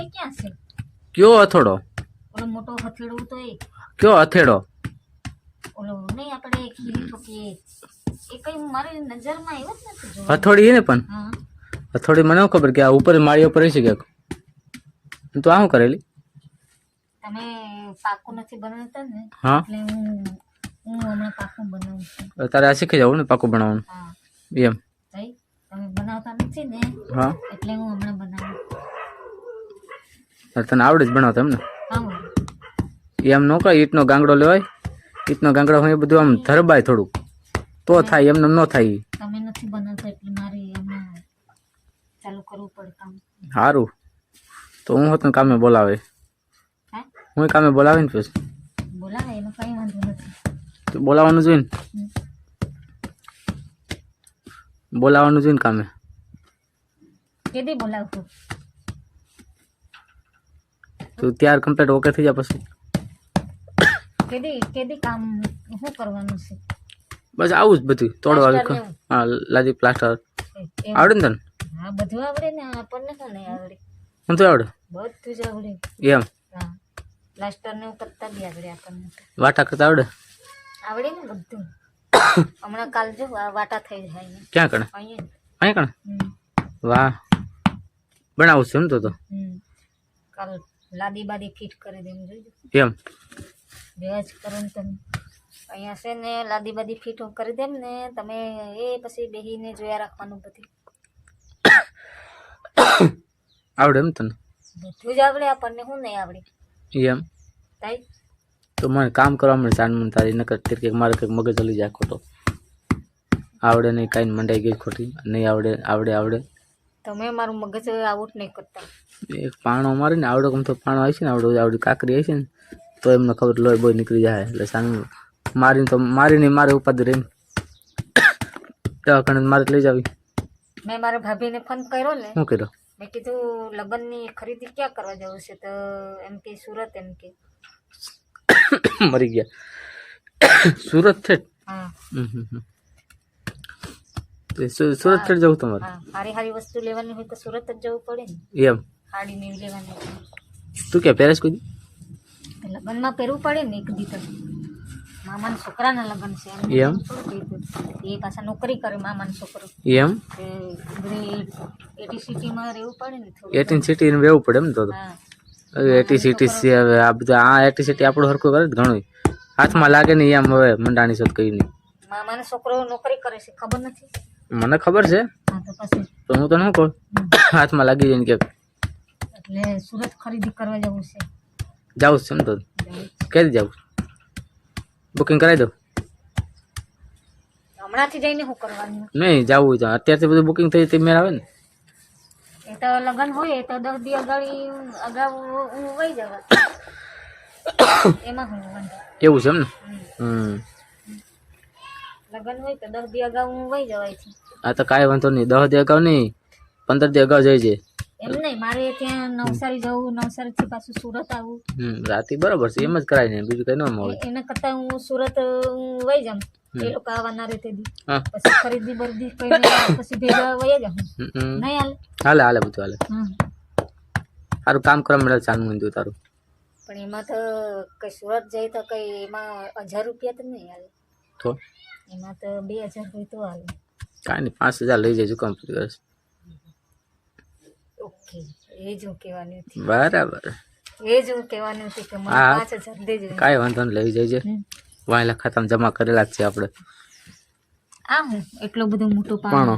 એ ક્યાં છે? કયો અથડો ઓલો મોટો હથેડો તો એ. કયો અથેડો ઓલો નહીં આપણે ખીલી કે એ કઈ મારી નજરમાં આવ્યો જ નથી હથોડી ને પણ? હા. હથોડી મને ખબર કે આ ઉપર માળી ઉપર રહી છે ક્યાંક? તો આ શું કરેલી? તમે પાકું નથી બનાવતા ને? હા. એટલે હું હું હમણાં પાકું બનાવું છું. તારે આ શીખી જવું ને પાકું બનાવવાનું? હા. એમ. તમે બનાવતા નથી ને? હા. એટલે હું હમણાં બનાવું. તને આવડે જ બનાવતા એમ ને? હા એમ ન કઈ ઈટનો ગાંગડો લેવાય ઈટનો ગાંગડો હોય એ બધું આમ ધરબાય થોડુંક. તો થાય એમને ન થાય. ઈ. તમે નથી બનાવતા એટલે મારે હમણાં ચાલુ કરવું પડે કામ. સારું તો હું હોત ને કામે બોલાવે. હા? હું કામે બોલાવે ને પછી? બોલાવે એનો કઈ વાંધો નથી. તો બોલાવાનું જોઈએ ને? હમ. બોલાવાનું જોઈએ ને કામે? કેદી બોલાવતું. તું ત્યાર કમ્પ્લીટ ઓકે થઈ જાય પછી. કેદી કેદી કામ શું કરવાનું છે? બસ આવું જ બધું તોડવા પ્લાસ્ટર હા લાદી પ્લાસ્ટર આવડે ને તને? હા બધું આવડે ને આપણને તો નહીં આવડે? હું તો આવડે. બધું જ આવડે. એમ? હા પ્લાસ્ટર ને કરતા બી આવડે આપણને. વાટા કરતા આવડે? આવડે ને બધું. હમણાં કાલ જો વાટા થઈ જાય ક્યાં કણે? અહીંયા અહીં કણે? વાહ. બનાવું છું એમ તો તો. કાલ લાદી બાદી ફિટ કરી દેવું જોઈજો એમ બેજ કરો ને તમે. અહીંયા છે ને લાદી બાદી ફિટ કરી દેમ ને તમે એ પછી બેહીને જોયા રાખવાનું બધી. આવડે એમ તને? બધું જ આવડે આપણને શું નહીં આવડે? એમ? તાઈ? તો મને કામ કરવા મળે સાન મને તારી નકર કંઈક મારે કંઈક મગજ હલી જાય ખોટો આવડે નહીં કાંઈ મંડાઈ ગઈ ખોટી. નહીં આવડે આવડે આવડે. તમે મારું મગજ આઉટ નહીં કરતા. એક પાણો મારે ને આવડો ગમતો પાણો આવી છે ને આવડો આવડી કાકરી આવી છે ને તો એમને ખબર લોહી બોય નીકળી જાય. એટલે સામે મારીને તો મારીને મારે ઉપાધિ રહીને દવાખાને મારે લઈ જાવી. મેં મારા ભાભીને ફોન કર્યો ને શું કર્યો? મેં કીધું લગ્નની ખરીદી ક્યાં કરવા જવું છે? તો એમ કે સુરત એમ કે. મરી ગયા. સુરત છે હા. સુરત જ જવું તમારે? સારી સારી વસ્તુ લેવાની હોય તો સુરત જ જવું પડે ને. એમ? સાડી ને લેવાની તું. કે પહેરેશ કોઈ? લગ્નમાં પહેરવું પડે ને એક દી તો. મામાના છોકરાના લગ્ન છે. એમ. એ પાછા નોકરી કરે મામાનો છોકરો. એમ? એટી સિટીમાં રહેવું પડે ને એટીન સિટી ને રહેવું પડે એમ તો એટી સિટી છે હવે આ બધા આ એટી સિટી આપણું હરખું કરે ઘણું હાથમાં લાગે ને એમ હવે મંડાણી શોધ કઈ નહીં મામાનો છોકરો નોકરી કરે છે ખબર નથી? મને ખબર છે? તો હું તો ન કહું? હાથમાં લાગી જાય ને કે એટલે સુરત ખરીદી કરવા જવું છે. જાઉં છે એમ તો. જવું. ક્યારે જાઉં? બુકિંગ કરાવી દઉં? હમણાંથી જઈને શું કરવાનું નહીં જવું તો. અત્યારથી બધું બુકિંગ થઈ તે મેળ આવે ને. એ તો લગ્ન હોય એ તો દસ દી અગાડી અગાઉ હું વહી જવા. એમાં હું એવું છે એમ ને? હમ. લગ્ન હોય તો દસ દી અગાઉ હું વહી જવાય છે. આ તો કાંઈ વાંધો નહીં. દસ દી અગાઉ નહીં પંદર દી અગાઉ જઈ એમ નહીં મારે ત્યાં નવસારી જવું નવસારીથી પાછું સુરત આવવું હમ રાતે બરાબર છે એમ જ કરાય ને બીજું કઈ ન મળે. એના કરતા હું સુરત હું વહી જામ એ લોકો આવવાના રહે તે દી. પછી ખરીદી બરદી કરીને પછી ભેગા વહી જાઉં. નહીં હાલે? હાલે હાલે બધું હાલે. હમ. સારું કામ કરવા મળે ચાલુ મૂંધ્યું તારું. પણ એમાં તો કઈ સુરત જાય તો કઈ એમાં હજાર રૂપિયા તો નહીં હાલે. તો? એમાં તો બે હજાર હોય તો હાલ. કાંઈ નહીં પાંચ હજાર લઈ જજો કમ્પ્લીટ કરશે ઓકે એ જ હું કહેવાની હતી. બરાબર. એ જ હું કહેવાની હતી કે મને પાંચ હજાર દેજો કાંઈ વાંધો નહીં લઈ જજે. વાયલા ખાતામાં જમા કરેલા જ છે આપણે. આમ એટલો બધો મોટો પાણો.